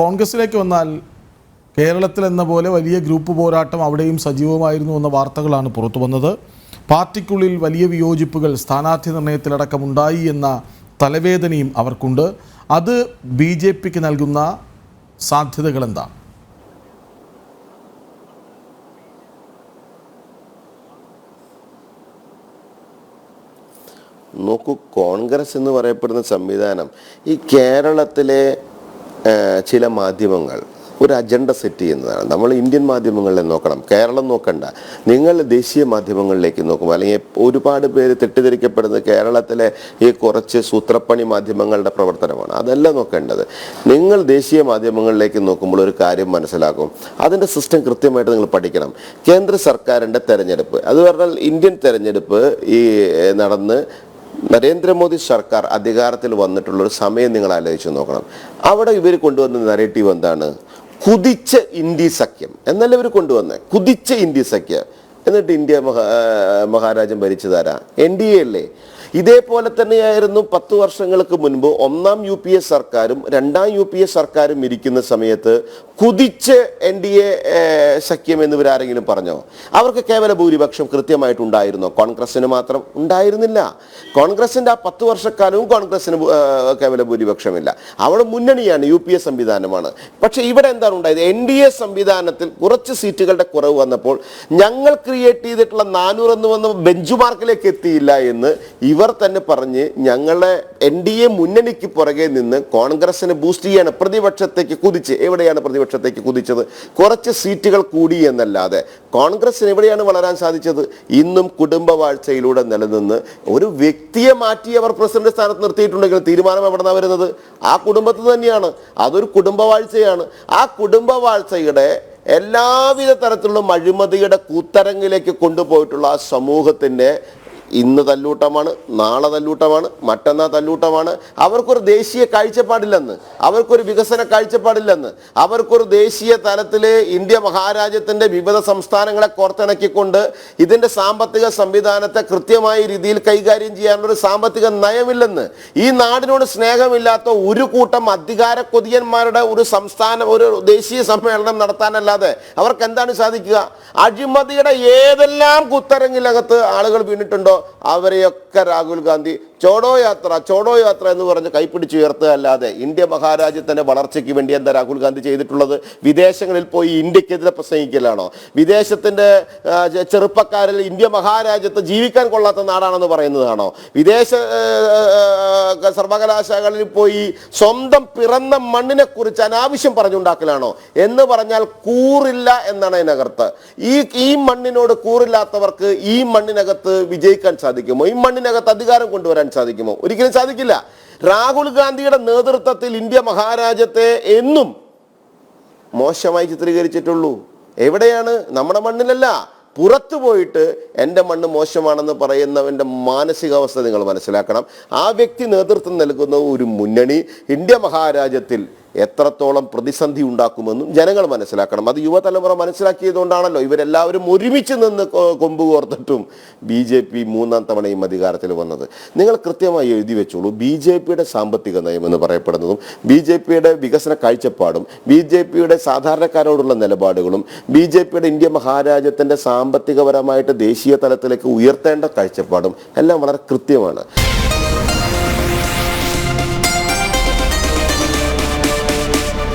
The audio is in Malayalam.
കോൺഗ്രസിലേക്ക് വന്നാൽ കേരളത്തിൽ എന്ന പോലെ വലിയ ഗ്രൂപ്പ് പോരാട്ടം അവിടെയും സജീവമായിരുന്നു എന്ന വാർത്തകളാണ് പുറത്തു വന്നത്. പാർട്ടിക്കുള്ളിൽ വലിയ വിയോജിപ്പുകൾ സ്ഥാനാർത്ഥി നിർണയത്തിലടക്കം ഉണ്ടായി എന്ന തലവേദനയും അവർക്കുണ്ട്. അത് ബി ജെ പിക്ക് നൽകുന്ന സാധ്യതകൾ എന്താ നോക്കൂ കോൺഗ്രസ് എന്ന് പറയപ്പെടുന്ന സംവിധാനം ഈ കേരളത്തിലെ ചില മാധ്യമങ്ങൾ. ഒരു അജണ്ട സെറ്റ് ചെയ്യുന്നതാണ്. നമ്മൾ ഇന്ത്യൻ മാധ്യമങ്ങളെ നോക്കണം. കേരളം നോക്കണ്ട. നിങ്ങൾ ദേശീയ മാധ്യമങ്ങളിലേക്ക് നോക്കും അല്ലെങ്കിൽ ഒരുപാട് പേര് തെറ്റിദ്ധരിക്കപ്പെടുന്നത് കേരളത്തിലെ ഈ കുറച്ച് സൂത്രപ്പണി മാധ്യമങ്ങളുടെ പ്രവർത്തനമാണ്. അതല്ല നോക്കേണ്ടത്. നിങ്ങൾ ദേശീയ മാധ്യമങ്ങളിലേക്ക് നോക്കുമ്പോൾ ഒരു കാര്യം മനസ്സിലാക്കും. അതിന്റെ സിസ്റ്റം കൃത്യമായിട്ട് നിങ്ങൾ പഠിക്കണം. കേന്ദ്ര സർക്കാരിന്റെ തെരഞ്ഞെടുപ്പ്. അത് പറഞ്ഞാൽ ഇന്ത്യൻ തെരഞ്ഞെടുപ്പ് ഈ നടന്ന് നരേന്ദ്രമോദി സർക്കാർ അധികാരത്തിൽ വന്നിട്ടുള്ള ഒരു സമയം നിങ്ങൾ ആലോചിച്ച് നോക്കണം. അവിടെ ഇവർ കൊണ്ടുവന്ന നരേറ്റീവ് എന്താണ്? കുതിച്ച ഇന്ത്യ സഖ്യം. എന്നല്ല ഇവർ കൊണ്ടുവന്നത് കുതിച്ച ഇന്ത്യ സഖ്യം. എന്നിട്ട് ഇന്ത്യ മഹാ മഹാരാജൻ ഭരിച്ചതാരാ? എൻ ഡി എ അല്ലേ? ഇതേപോലെ തന്നെയായിരുന്നു പത്ത് വർഷങ്ങൾക്ക് മുൻപ് ഒന്നാം യു പി എ സർക്കാരും രണ്ടാം യു പി എ സർക്കാരും ഇരിക്കുന്ന സമയത്ത് കുതിച്ച് എൻ ഡി എ സഖ്യം എന്നിവരാരെങ്കിലും പറഞ്ഞോ? അവർക്ക് കേവല ഭൂരിപക്ഷം കൃത്യമായിട്ടുണ്ടായിരുന്നോ? കോൺഗ്രസിന് മാത്രം ഉണ്ടായിരുന്നില്ല. കോൺഗ്രസിന്റെ ആ പത്ത് വർഷക്കാലവും ഏർ കേവല ഭൂരിപക്ഷമില്ല. അവിടെ മുന്നണിയാണ് യു പി എ സംവിധാനമാണ്. പക്ഷെ ഇവിടെ എന്താണ് ഉണ്ടായത്? എൻ ഡി എ സംവിധാനത്തിൽ കുറച്ച് സീറ്റുകളുടെ കുറവ് വന്നപ്പോൾ ഞങ്ങൾ ക്രിയേറ്റ് ചെയ്തിട്ടുള്ള നാനൂറ് എന്ന് വന്ന ബെഞ്ച് മാർക്കിലേക്ക് എത്തിയില്ല എന്ന് ഇവർ തന്നെ പറഞ്ഞ് ഞങ്ങളെ എൻ ഡി എ മുന്നണിക്ക് പുറകെ നിന്ന് കോൺഗ്രസിനെ ബൂസ്റ്റ് ചെയ്യാണ് പ്രതിപക്ഷത്തേക്ക് കുതിച്ച്. എവിടെയാണ് പ്രതിപക്ഷത്തേക്ക് കുതിച്ചത്? കുറച്ച് സീറ്റുകൾ കൂടി എന്നല്ലാതെ കോൺഗ്രസിന് എവിടെയാണ് വളരാൻ സാധിച്ചത്? ഇന്നും കുടുംബവാഴ്ചയിലൂടെ നിലനിന്ന് ഒരു വ്യക്തിയെ മാറ്റി അവർ പ്രസിഡന്റ് സ്ഥാനത്ത് നിർത്തിയിട്ടുണ്ടെങ്കിൽ തീരുമാനം എവിടെ നിന്നാണ് വരുന്നത്? ആ കുടുംബത്തിൽ തന്നെയാണ്. അതൊരു കുടുംബവാഴ്ചയാണ്. ആ കുടുംബവാഴ്ചയുടെ എല്ലാവിധ തരത്തിലുള്ള അഴിമതിയുടെ കൂത്തരങ്ങിലേക്ക് കൊണ്ടുപോയിട്ടുള്ള ആ സമൂഹത്തിന്റെ ഇന്ന് തല്ലൂട്ടമാണ് നാളെ തല്ലൂട്ടമാണ് മറ്റന്നാ തല്ലൂട്ടമാണ്. അവർക്കൊരു ദേശീയ കാഴ്ചപ്പാടില്ലെന്ന് അവർക്കൊരു വികസന കാഴ്ചപ്പാടില്ലെന്ന് അവർക്കൊരു ദേശീയ തലത്തിൽ ഇന്ത്യ മഹാരാജ്യത്തിന്റെ വിവിധ സംസ്ഥാനങ്ങളെ കോർത്തിണക്കിക്കൊണ്ട് ഇതിന്റെ സാമ്പത്തിക സംവിധാനത്തെ കൃത്യമായ രീതിയിൽ കൈകാര്യം ചെയ്യാനുള്ള ഒരു സാമ്പത്തിക നയമില്ലെന്ന് ഈ നാടിനോട് സ്നേഹമില്ലാത്ത ഒരു കൂട്ടം അധികാര കൊതിയന്മാരുടെ ഒരു സംസ്ഥാന ഒരു ദേശീയ സമ്മേളനം നടത്താനല്ലാതെ അവർക്ക് എന്താണ് സാധിക്കുക? അഴിമതിയുടെ ഏതെല്ലാം കുത്തരങ്ങിലകത്ത് ആളുകൾ വീണിട്ടുണ്ടോ? അവരെയൊക്കെ രാഹുൽ ഗാന്ധി ചോടോ യാത്ര ചോടോ യാത്ര എന്ന് പറഞ്ഞ് കൈപ്പിടിച്ച് ഉയർത്തുക അല്ലാതെ ഇന്ത്യ മഹാരാജ്യത്തിന്റെ വളർച്ചയ്ക്ക് വേണ്ടി എന്താ രാഹുൽ ഗാന്ധി ചെയ്തിട്ടുള്ളത്? വിദേശങ്ങളിൽ പോയി ഇന്ത്യക്കെതിരെ പ്രസംഗിക്കലാണോ? വിദേശത്തിന്റെ ചെറുപ്പക്കാരിൽ ഇന്ത്യ മഹാരാജ്യത്ത് ജീവിക്കാൻ കൊള്ളാത്ത നാടാണെന്ന് പറയുന്നതാണോ? വിദേശ സർവകലാശാലകളിൽ പോയി സ്വന്തം പിറന്ന മണ്ണിനെക്കുറിച്ച് അനാവശ്യം പറഞ്ഞുണ്ടാക്കലാണോ? എന്ന് പറഞ്ഞാൽ കൂറില്ല എന്നാണ് അതിനകത്ത്. ഈ ഈ മണ്ണിനോട് കൂറില്ലാത്തവർക്ക് ഈ മണ്ണിനകത്ത് വിജയിക്കാൻ സാധിക്കുമോ? ഈ മണ്ണിനകത്ത് അധികാരം കൊണ്ടുവരാൻ സാധിക്കുമോ? ഒരിക്കലും സാധിക്കില്ല. രാഹുൽ ഗാന്ധിയുടെ നേതൃത്വത്തിൽ ഇന്ത്യ മഹാരാജ്യത്തെ എന്നും മോശമായി ചിത്രീകരിച്ചിട്ടുള്ളൂ. എവിടെയാണ്? നമ്മുടെ മണ്ണിലല്ല. പുറത്തു പോയിട്ട് എന്റെ മണ്ണ് മോശമാണെന്ന് പറയുന്നവന്റെ മാനസികാവസ്ഥ നിങ്ങൾ മനസ്സിലാക്കണം. ആ വ്യക്തി നേതൃത്വം നൽകുന്ന ഒരു മുന്നണി ഇന്ത്യ മഹാരാജ്യത്തിൽ എത്രത്തോളം പ്രതിസന്ധി ഉണ്ടാക്കുമെന്നും ജനങ്ങൾ മനസ്സിലാക്കണം. അത് യുവതലമുറ മനസ്സിലാക്കിയതുകൊണ്ടാണല്ലോ ഇവരെല്ലാവരും ഒരുമിച്ച് നിന്ന് കൊമ്പ് കോർത്തിട്ടും ബി ജെ പി മൂന്നാം തവണയും അധികാരത്തിൽ വന്നത്. നിങ്ങൾ കൃത്യമായി എഴുതി വെച്ചോളൂ. ബി ജെ പിയുടെ സാമ്പത്തിക നയം എന്ന് പറയപ്പെടുന്നതും ബി ജെ പിയുടെ വികസന കാഴ്ചപ്പാടും ബി ജെ പിയുടെ സാധാരണക്കാരോടുള്ള നിലപാടുകളും ബി ജെ പിയുടെ ഇന്ത്യ മഹാരാജ്യത്തിന്റെ സാമ്പത്തികപരമായിട്ട് ദേശീയ തലത്തിലേക്ക് ഉയർത്തേണ്ട കാഴ്ചപ്പാടും എല്ലാം വളരെ കൃത്യമാണ്.